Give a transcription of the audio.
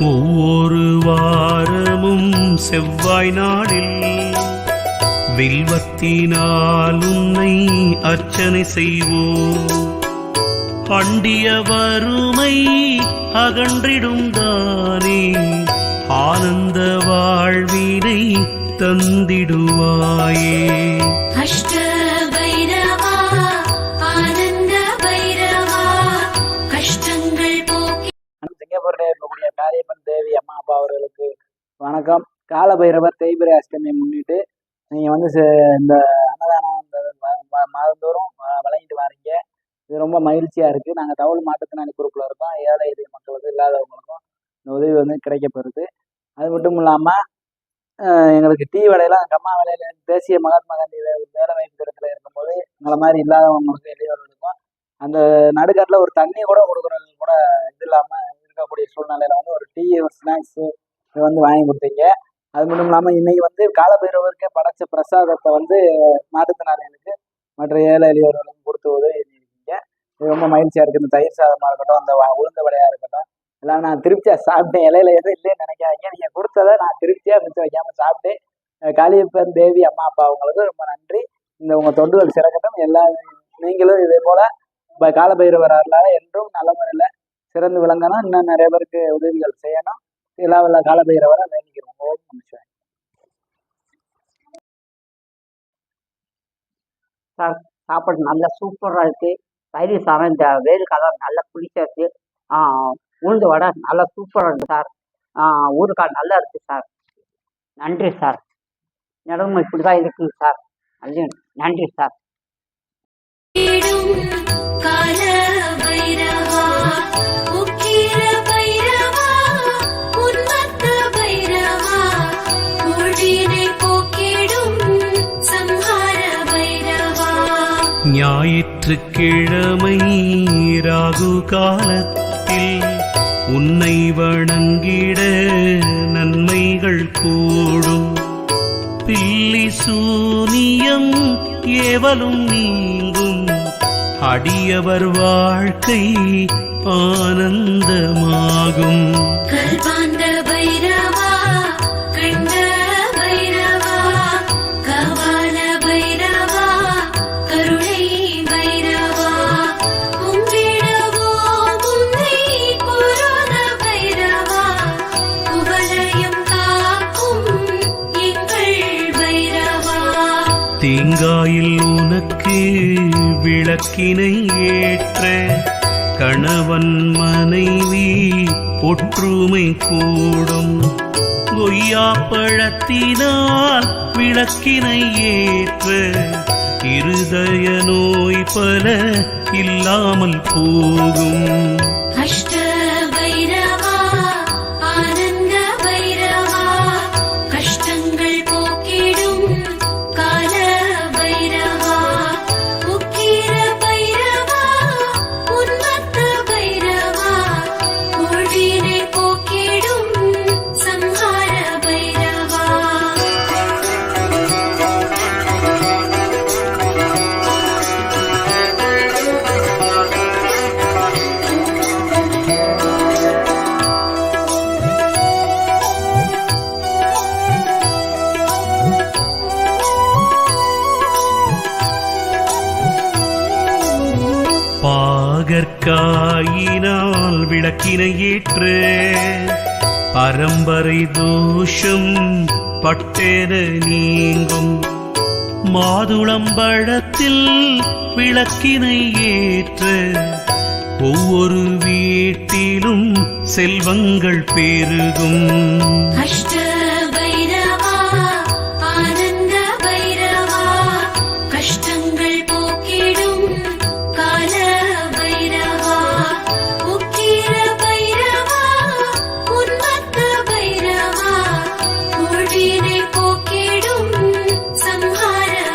ஒவ்வொரு வாரமும் செவ்வாய் நாளில் வில்வத்தினால் உன்னை அர்ச்சனை செய்வோம். பண்டிய வறுமை அகன்றிடும் தானே ஆனந்த வாழ்வினை தந்திடுவாயே. அஷ்ட வணக்கம். கால பைரவர் தேய்பிரை அஷ்டமியை முன்னிட்டு நீங்கள் வந்து இந்த அன்னதானம் இந்த மாதந்தோறும் வ- வழங்கிட்டு வாரீங்க. இது ரொம்ப மகிழ்ச்சியாக இருக்குது நாங்கள் தகவல் மாற்றுத்திறனாளி குரூப்பில் இருக்கோம். ஏழை எளிய மக்களுக்கு இல்லாதவங்களுக்கும் இந்த உதவி வந்து கிடைக்கப்பெறுது அது மட்டும் இல்லாமல் எங்களுக்கு டீ வேலையெல்லாம் கம்மா வேலையில் தேசிய மகாத்மா காந்தி வேலைவாய்ப்பு வேலை வாய்ப்பு திட்டத்தில் இருக்கும்போது எங்களை மாதிரி இல்லாதவங்களுக்கு எளியவர்களுக்கும் அந்த நடுக்காட்டில் ஒரு தண்ணி கூட கொடுக்குறது கூட இது இல்லாமல் இருக்கக்கூடிய சூழ்நிலையில் வந்து ஒரு டீ ஒரு ஸ்நாக்ஸு வந்து வாங்கி கொடுத்தீங்க. அது மட்டும் இல்லாமல் இன்னைக்கு வந்து காலபைரவருக்கு படைச்ச பிரசாதத்தை வந்து மாற்றுத்திறனாளிகளுக்கு மற்ற ஏழை எளியவர்களுக்கும் கொடுத்து உதவி செஞ்சுருக்கீங்க இது ரொம்ப மகிழ்ச்சியாக இருக்குது இந்த தயிர் சாதமாக இருக்கட்டும் அந்த உளுந்த வடையாக இருக்கட்டும் எல்லாம் நான் திருப்தியாக சாப்பிட்டேன். இலையில எதுவும் இல்லைன்னு நினைக்காதீங்க. நீங்கள் கொடுத்ததை நான் திருப்தியாக மிச்சம் வைக்காமல் சாப்பிட்டு காளியப்பன் தேவி அம்மா அப்பா அவங்களுக்கு ரொம்ப நன்றி. இந்த உங்கள் தொண்டுகள் சிறக்கட்டும். எல்லா நீங்களும் இதே போல் இப்போ காலபைரவர் வரலாறு என்றும் நல்ல முறையில் சிறந்து விளங்கணும். இன்னும் நிறைய பேருக்கு உதவிகள் செய்யணும். எல்லா வல்ல காலபைரவரை வேண்டிக்கிறோம் ஓம் நமச்சிவாய சார் சாப்பாடு நல்லா சூப்பராக இருக்கு. தயிர் சாதம் இந்த வெயில் காலம் நல்லா குளிச்சாச்சு ஆ, உளுந்து வடை நல்லா சூப்பராக இருக்கு சார். ஊறுகாய் நல்லா இருக்கு சார். நன்றி சார். நிலமை இப்படி தான் இருக்குங்க சார். நன்றி நன்றி சார். கால பைரவா உக்கிர ஞாயிற்றுக்கிழமை ராகு காலத்தில் உன்னை வணங்கிட நன்மைகள் கூடும். பில்லி சூனியம் ஏவலும் நீங்கும். அடியவர் வாழ்க்கை ஆனந்தமாகும். கல்பாந்த பைரவா உனக்கு விளக்கினை ஏற்ற கணவன் மனைவி ஒற்றுமை கூடும். கொய்யா பழத்தினால் விளக்கினை ஏற்ற இருதய நோய் பல இல்லாமல் போகும். அஷ்ட பகற்காயினால் விளக்கினை ஏற்று பரம்பரை தோஷம் பட்டென நீங்கும். மாதுளம்பழத்தில் விளக்கினை ஏற்று ஒவ்வொரு வீட்டிலும் செல்வங்கள் பெருகும். அஷ்ட